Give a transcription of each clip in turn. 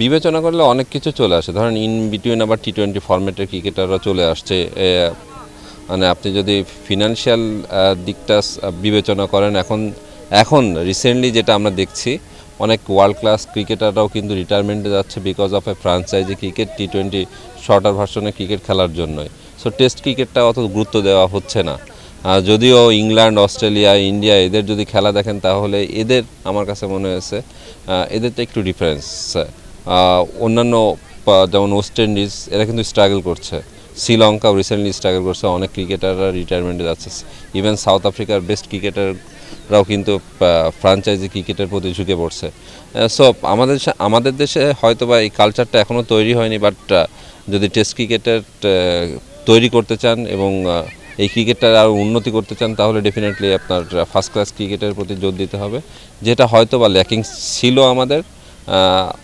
বিবেচনা করলে অনেক কিছু চলে আসে। ধরেন ইন বিটুইন আবার টি টোয়েন্টি ফরম্যাটের ক্রিকেটাররা চলে আসছে মানে আপনি যদি ফিনান্সিয়াল দিকটা বিবেচনা করেন, এখন এখন রিসেন্টলি যেটা আমরা দেখছি, অনেক ওয়ার্ল্ড ক্লাস ক্রিকেটাররাও কিন্তু রিটায়ারমেন্টে যাচ্ছে because of a franchise cricket T twenty shorter ভার্সনে ক্রিকেট খেলার জন্যই। সো টেস্ট ক্রিকেটটা অত গুরুত্ব দেওয়া হচ্ছে না। যদিও ইংল্যান্ড অস্ট্রেলিয়া ইন্ডিয়া এদের যদি খেলা দেখেন তাহলে এদের, আমার কাছে মনে হয়েছে এদেরটা একটু ডিফারেন্স অন্যান্য যেমন ওয়েস্ট ইন্ডিজ এরা কিন্তু স্ট্রাগল করছে। শ্রীলঙ্কাও রিসেন্টলি স্ট্রাগল করছে, অনেক ক্রিকেটাররা রিটায়ারমেন্টে যাচ্ছে। ইভেন সাউথ আফ্রিকার বেস্ট ক্রিকেটাররাও কিন্তু ফ্রাঞ্চাইজি ক্রিকেটের প্রতি ঝুঁকে পড়ছে। সো আমাদের আমাদের দেশে হয়তো বা এই কালচারটা এখনও তৈরি হয়নি বাট যদি টেস্ট ক্রিকেটের তৈরি করতে চান এবং এই ক্রিকেটটার আরও উন্নতি করতে চান, তাহলে ডেফিনেটলি আপনার ফার্স্ট ক্লাস ক্রিকেটের প্রতি জোর দিতে হবে। যেটা হয়তো বা ল্যাকিং ছিল আমাদের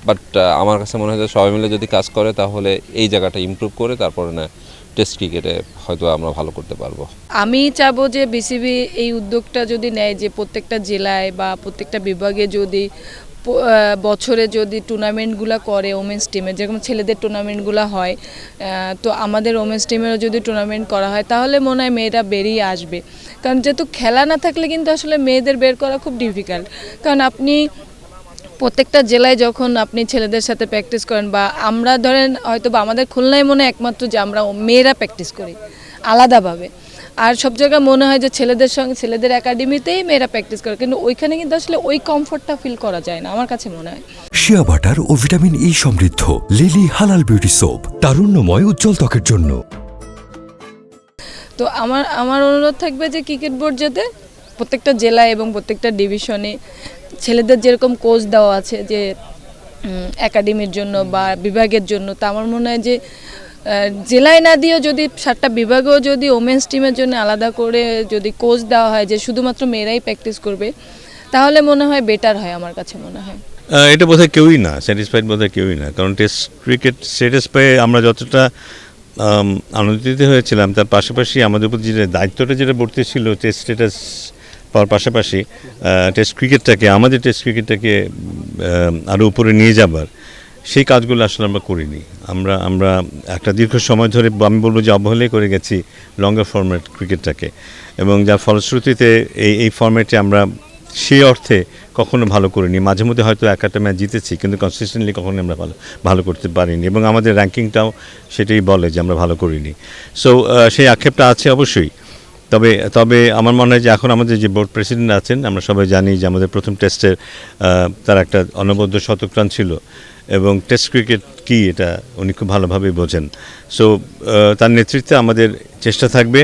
বাট আমার কাছে মনে হয় যে সবাই মিলে যদি কাজ করে তাহলে এই জায়গাটা ইমপ্রুভ করে তারপরে না টেস্ট ক্রিকেটে হয়তো আমরা ভালো করতে পারব। আমি চাবো যে বিসিবি এই উদ্যোগটা যদি নেয় যে প্রত্যেকটা জেলায় বা প্রত্যেকটা বিভাগে যদি বছরে যদি টুর্নামেন্টগুলো করে ওমেন্স টিমে যেরকম ছেলেদের টুর্নামেন্টগুলো হয় তো আমাদের ওমেন্স টিমেরও যদি টুর্নামেন্ট করা হয় তাহলে মনে হয় মেয়েরা বেরিয়ে আসবে। কারণ যেহেতু খেলা না থাকলে কিন্তু আসলে মেয়েদের বের করা খুব ডিফিকাল্ট কারণ আপনি প্রত্যেকটা জেলায় যখন আপনি ছেলেদের সাথে প্র্যাকটিস করেন বা আমরা ধরেন হয়তো বা আমাদের খুলনায় মনে হয় একমাত্র যে আমরা মেয়েরা প্র্যাকটিস করি আলাদাভাবে। আর সব জায়গায় মনে হয় যে ছেলেদের সঙ্গে ছেলেদের একাডেমিতেই মেয়েরা প্র্যাকটিস করে কিন্তু ওইখানে কিন্তু আসলে ওই কমফর্টটা ফিল করা যায় না আমার কাছে মনে হয়। শিয়া বাটার ও ভিটামিন ই সমৃদ্ধ লিলি হালাল বিউটি সোপ তারুণ্যময় উজ্জ্বল ত্বকের জন্য। তো আমার আমার অনুরোধ থাকবে যে ক্রিকেট বোর্ড যাতে প্রত্যেকটা জেলায় এবং প্রত্যেকটা ডিভিশনে ছেলেদের যেরকম কোচ দেওয়া আছে যে একাডেমির জন্য বা বিভাগের জন্য তা আমার মনে হয় যে জেলায় না দিয়েও যদি সাতটা বিভাগেও যদি ওমেন্স টিমের জন্য আলাদা করে যদি কোচ দেওয়া হয় যে শুধুমাত্র মেয়েরাই প্র্যাকটিস করবে তাহলে মনে হয় বেটার হয় আমার কাছে মনে হয়। এটা বোধহয় কেউই না স্যাটিসফাইড বোধহয় কেউই না কারণ টেস্ট ক্রিকেট স্ট্যাটাস পেয়ে আমরা যতটা আনন্দিত হয়েছিলাম তার পাশাপাশি আমাদের উপর যে দায়িত্বটা যেটা বর্তি ছিল টেস্ট স্ট্যাটাস পাওয়ার পাশাপাশি টেস্ট ক্রিকেটটাকে আমাদের টেস্ট ক্রিকেটটাকে আরও উপরে নিয়ে যাবার, সেই কাজগুলো আসলে আমরা করিনি। আমরা আমরা একটা দীর্ঘ সময় ধরে আমি বলব যে অবহেলাই করে গেছি লঙ্গার ফরম্যাট ক্রিকেটটাকে এবং যার ফলশ্রুতিতে এই এই ফরম্যাটে আমরা সেই অর্থে কখনো ভালো করিনি। মাঝে মধ্যে হয়তো এক একটা ম্যাচ জিতেছি, কিন্তু কনসিস্টেন্টলি কখনো আমরা ভালো ভালো করতে পারিনি। এবং আমাদের র্যাঙ্কিংটাও সেটাই বলে যে আমরা ভালো করিনি। সো সেই আক্ষেপটা আছে অবশ্যই। তবে তবে আমার মনে হয় যে এখন আমাদের যে বোর্ড প্রেসিডেন্ট আছেন, আমরা সবাই জানি যে আমাদের প্রথম টেস্টের তার একটা অনবদ্য শতক রান ছিল। এবং টেস্ট ক্রিকেট কি এটা উনি খুব ভালোভাবেই বোঝেন। সো তার নেতৃত্বে আমাদের চেষ্টা থাকবে।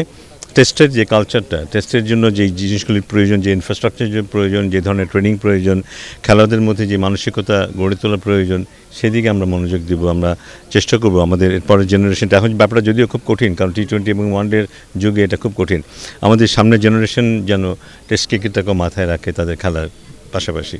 টেস্টের যে কালচারটা টেস্টের জন্য যে জিনিসগুলির প্রয়োজন, যে ইনফ্রাস্ট্রাকচার প্রয়োজন, যে ধরনের ট্রেনিং প্রয়োজন, খেলাদের মধ্যে যে মানসিকতা গড়ে তোলা প্রয়োজন, সেদিকে আমরা মনোযোগ দিব, আমরা চেষ্টা করব আমাদের এরপরের জেনারেশনটা এখন ব্যাপারটা যদিও খুব কঠিন, কারণ টি টোয়েন্টি এবং ওয়ানডের যুগে এটা খুব কঠিন। আমাদের সামনের জেনারেশন যেন টেস্ট ক্রিকেটটাকেও মাথায় রাখে তাদের খেলার পাশাপাশি।